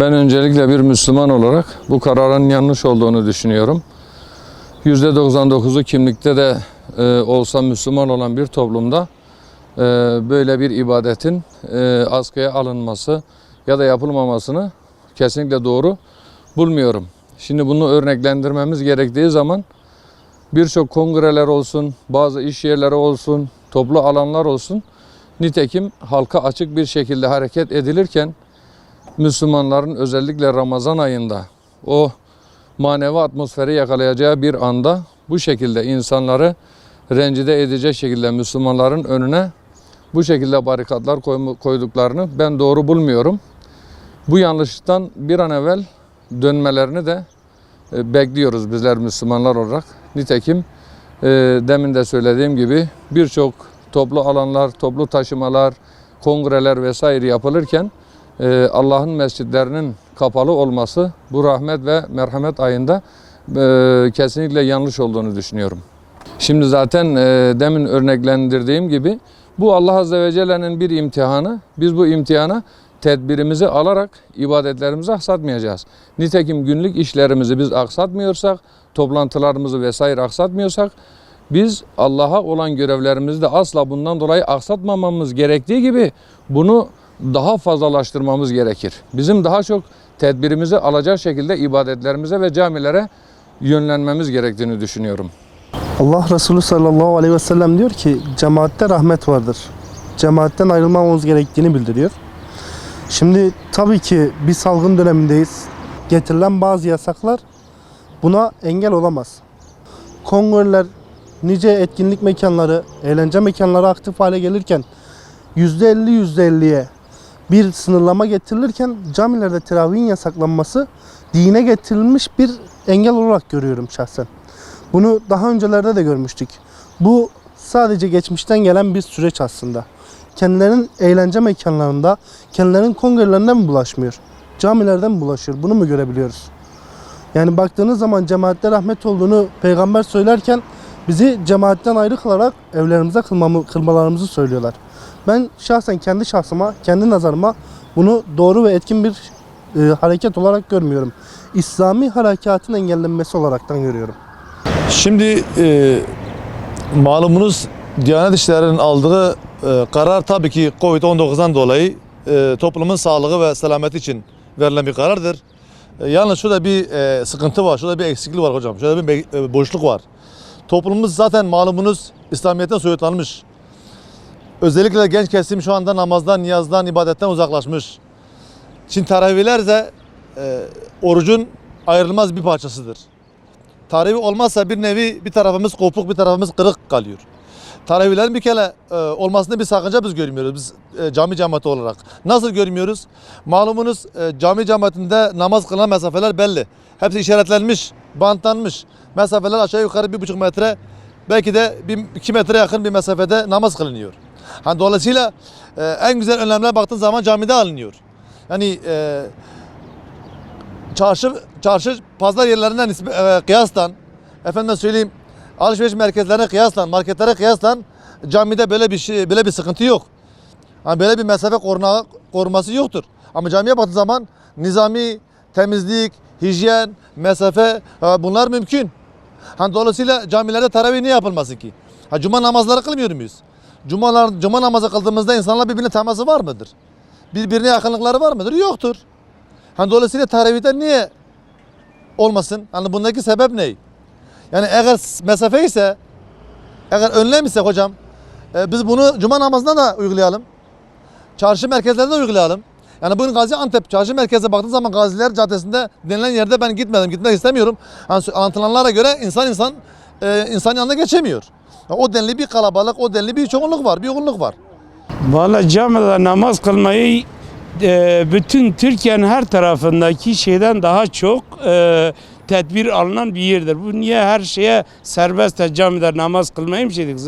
Ben öncelikle bir Müslüman olarak bu kararın yanlış olduğunu düşünüyorum. %99'u kimlikte de e, olsa Müslüman olan bir toplumda e, böyle bir ibadetin e, askıya alınması ya da yapılmamasını kesinlikle doğru bulmuyorum. Şimdi bunu örneklendirmemiz gerektiği zaman birçok kongreler olsun, bazı iş yerleri olsun, toplu alanlar olsun. Nitekim halka açık bir şekilde hareket edilirken Müslümanların özellikle Ramazan ayında o manevi atmosferi yakalayacağı bir anda bu şekilde insanları rencide edecek şekilde Müslümanların önüne bu şekilde barikatlar koyduklarını ben doğru bulmuyorum. Bu yanlışlıktan bir an evvel dönmelerini de e, bekliyoruz bizler Müslümanlar olarak. Nitekim e, demin de söylediğim gibi birçok toplu alanlar, toplu taşımalar, kongreler vesaire yapılırken e, Allah'ın mescitlerinin kapalı olması bu rahmet ve merhamet ayında e, kesinlikle yanlış olduğunu düşünüyorum. Şimdi zaten e, demin örneklendirdiğim gibi bu Allah Azze ve Celle'nin bir imtihanı. Biz bu imtihana tedbirimizi alarak ibadetlerimizi aksatmayacağız. Nitekim günlük işlerimizi biz aksatmıyorsak, toplantılarımızı vesaire aksatmıyorsak biz Allah'a olan görevlerimizi de asla bundan dolayı aksatmamamız gerektiği gibi bunu daha fazlalaştırmamız gerekir. Bizim daha çok tedbirimizi alacak şekilde ibadetlerimize ve camilere yönlenmemiz gerektiğini düşünüyorum. Allah Resulü sallallahu aleyhi ve sellem diyor ki cemaatte rahmet vardır. Cemaatten ayrılmamamız gerektiğini bildiriyor. Şimdi tabii ki bir salgın dönemindeyiz. Getirilen bazı yasaklar buna engel olamaz. Kongreler, nice etkinlik mekanları, eğlence mekanları aktif hale gelirken %50 %50'ye bir sınırlama getirilirken camilerde teravihin yasaklanması dine getirilmiş bir engel olarak görüyorum şahsen. Bunu daha öncelerde de görmüştük. Bu sadece geçmişten gelen bir süreç aslında. Kendilerinin eğlence mekanlarında, kendilerinin kongrelerinden mi bulaşmıyor? Camilerden mi bulaşıyor? Bunu mu görebiliyoruz? Yani baktığınız zaman cemaatte rahmet olduğunu peygamber söylerken bizi cemaatten ayrı kılarak evlerimize kılmamı, kılmalarımızı söylüyorlar. Ben şahsen kendi şahsıma, kendi nazarıma bunu doğru ve etkin bir e, hareket olarak görmüyorum. İslami harekatın engellenmesi olaraktan görüyorum. Şimdi e, malumunuz Diyanet İşleri'nin aldığı e, karar tabii ki Covid-19'dan dolayı e, toplumun sağlığı ve selameti için verilen bir karardır. E, yalnız şurada bir e, sıkıntı var, şurada bir eksiklik var hocam, şurada bir e, boşluk var. Toplumumuz zaten malumunuz İslamiyet'ten soyutlanmış. Özellikle genç kesim şu anda namazdan, niyazdan, ibadetten uzaklaşmış. Şimdi teravihler de e, orucun ayrılmaz bir parçasıdır. Tarihi olmazsa bir nevi bir tarafımız kopuk bir tarafımız kırık kalıyor. Tarihlerin bir kere e, olmasında bir sakınca biz görmüyoruz biz e, cami cemaati olarak. Nasıl görmüyoruz? Malumunuz e, cami cemaatinde namaz kılınan mesafeler belli. Hepsi işaretlenmiş, bantlanmış. Mesafeler aşağı yukarı bir buçuk metre belki de bir, iki metre yakın bir mesafede namaz kılınıyor. Hani dolayısıyla e, en güzel önlemler baktığın zaman camide alınıyor. Yani e, çarşı çarşı pazar yerlerinden e, kıyaslan efendim söyleyeyim alışveriş merkezlerine kıyaslan marketlere kıyaslan camide böyle bir şey böyle bir sıkıntı yok. Hani böyle bir mesafe koruna, koruması yoktur. Ama camiye baktığı zaman nizami, temizlik, hijyen, mesafe e, bunlar mümkün. Hani dolayısıyla camilerde teravih niye yapılmasın ki? Ha, cuma namazları kılmıyor muyuz? Cumalar, cuma namazı kıldığımızda insanlar birbirine teması var mıdır? Birbirine yakınlıkları var mıdır? Yoktur. Hani dolayısıyla teravihde niye olmasın? Hani bundaki sebep ne? Yani eğer mesafe ise, eğer önlem ise hocam, e, biz bunu cuma namazında da uygulayalım. Çarşı merkezlerinde de uygulayalım. Yani bugün Gaziantep çarşı merkezine baktığın zaman Gaziler Caddesi'nde denilen yerde ben gitmedim, gitmek istemiyorum. Hani anlatılanlara göre insan insan e, insan yanına geçemiyor. O denli bir kalabalık, o denli bir çoğunluk var, bir yoğunluk var. Valla camide namaz kılmayı e, bütün Türkiye'nin her tarafındaki şeyden daha çok e, tedbir alınan bir yerdir. Bu niye her şeye serbest de camide namaz kılmayı mı şeydik?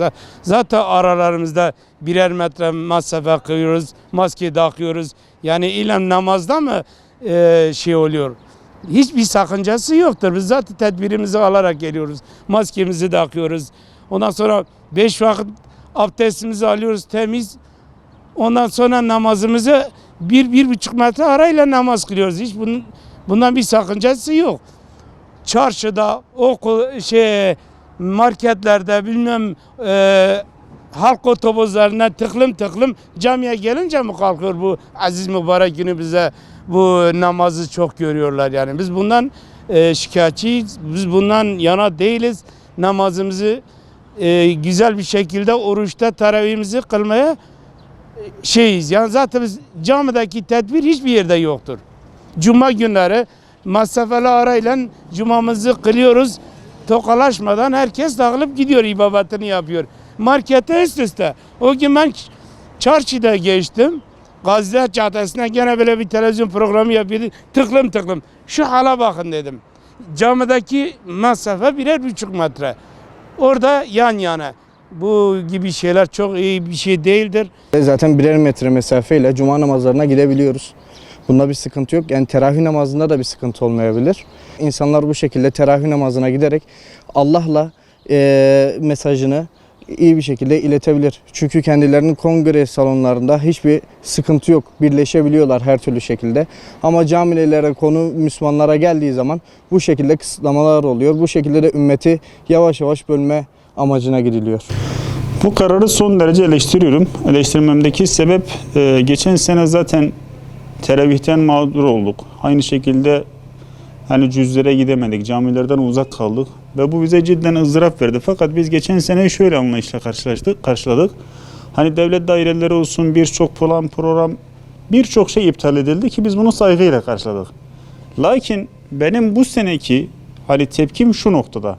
Zaten aralarımızda birer metre mesafe kıyıyoruz, maske takıyoruz. Yani ilan namazda mı e, şey oluyor? Hiçbir sakıncası yoktur. Biz zaten tedbirimizi alarak geliyoruz. Maskemizi takıyoruz. Ondan sonra beş vakit abdestimizi alıyoruz temiz. Ondan sonra namazımızı bir, bir buçuk metre arayla namaz kılıyoruz. Hiç bunun, bundan bir sakıncası yok. Çarşıda, okul, şey, marketlerde bilmem e, halk otobüslerine tıklım tıklım camiye gelince mi kalkıyor bu aziz mübarek günü bize bu namazı çok görüyorlar yani. Biz bundan e, şikayetçiyiz. Biz bundan yana değiliz. Namazımızı e, güzel bir şekilde oruçta teravihimizi kılmaya e, şeyiz. Yani zaten biz camideki tedbir hiçbir yerde yoktur. Cuma günleri mesafeli arayla cumamızı kılıyoruz. Tokalaşmadan herkes dağılıp gidiyor ibadetini yapıyor. Markete üst üste. O gün ben çarşıda geçtim. Gaziler Caddesi'ne gene böyle bir televizyon programı yapıyordu. Tıklım tıklım. Şu hala bakın dedim. Camideki mesafe birer buçuk metre. Orada yan yana. Bu gibi şeyler çok iyi bir şey değildir. Zaten birer metre mesafeyle cuma namazlarına gidebiliyoruz. Bunda bir sıkıntı yok. Yani teravih namazında da bir sıkıntı olmayabilir. İnsanlar bu şekilde teravih namazına giderek Allah'la eee, mesajını iyi bir şekilde iletebilir. Çünkü kendilerinin kongre salonlarında hiçbir sıkıntı yok. Birleşebiliyorlar her türlü şekilde. Ama camilere konu Müslümanlara geldiği zaman bu şekilde kısıtlamalar oluyor. Bu şekilde de ümmeti yavaş yavaş bölme amacına gidiliyor. Bu kararı son derece eleştiriyorum. Eleştirmemdeki sebep e, geçen sene zaten teravihten mağdur olduk. Aynı şekilde hani cüzlere gidemedik, camilerden uzak kaldık ve bu bize cidden ızdırap verdi. Fakat biz geçen sene şöyle anlayışla karşılaştık, karşıladık. Hani devlet daireleri olsun birçok plan, program, birçok şey iptal edildi ki biz bunu saygıyla karşıladık. Lakin benim bu seneki hani tepkim şu noktada.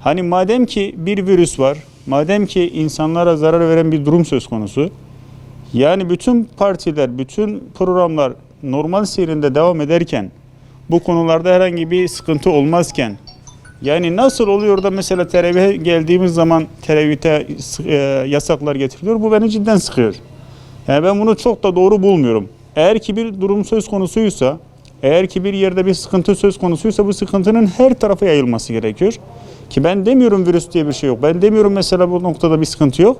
Hani madem ki bir virüs var, madem ki insanlara zarar veren bir durum söz konusu, yani bütün partiler, bütün programlar normal seyrinde devam ederken, bu konularda herhangi bir sıkıntı olmazken, yani nasıl oluyor da mesela teravihe geldiğimiz zaman teravihte e, yasaklar getiriliyor, bu beni cidden sıkıyor. Yani ben bunu çok da doğru bulmuyorum. Eğer ki bir durum söz konusuysa, eğer ki bir yerde bir sıkıntı söz konusuysa bu sıkıntının her tarafa yayılması gerekiyor. Ki ben demiyorum virüs diye bir şey yok. Ben demiyorum mesela bu noktada bir sıkıntı yok.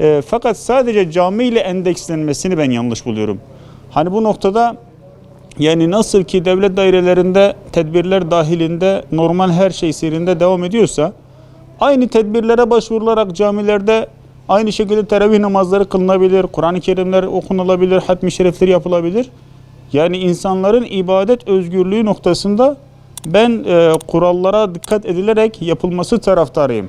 E, fakat sadece cami ile endekslenmesini ben yanlış buluyorum. Hani bu noktada yani nasıl ki devlet dairelerinde tedbirler dahilinde normal her şey seyrinde devam ediyorsa aynı tedbirlere başvurularak camilerde aynı şekilde teravih namazları kılınabilir, Kur'an-ı Kerimler okunulabilir, hatmi şerifleri yapılabilir. Yani insanların ibadet özgürlüğü noktasında ben e, kurallara dikkat edilerek yapılması taraftarıyım.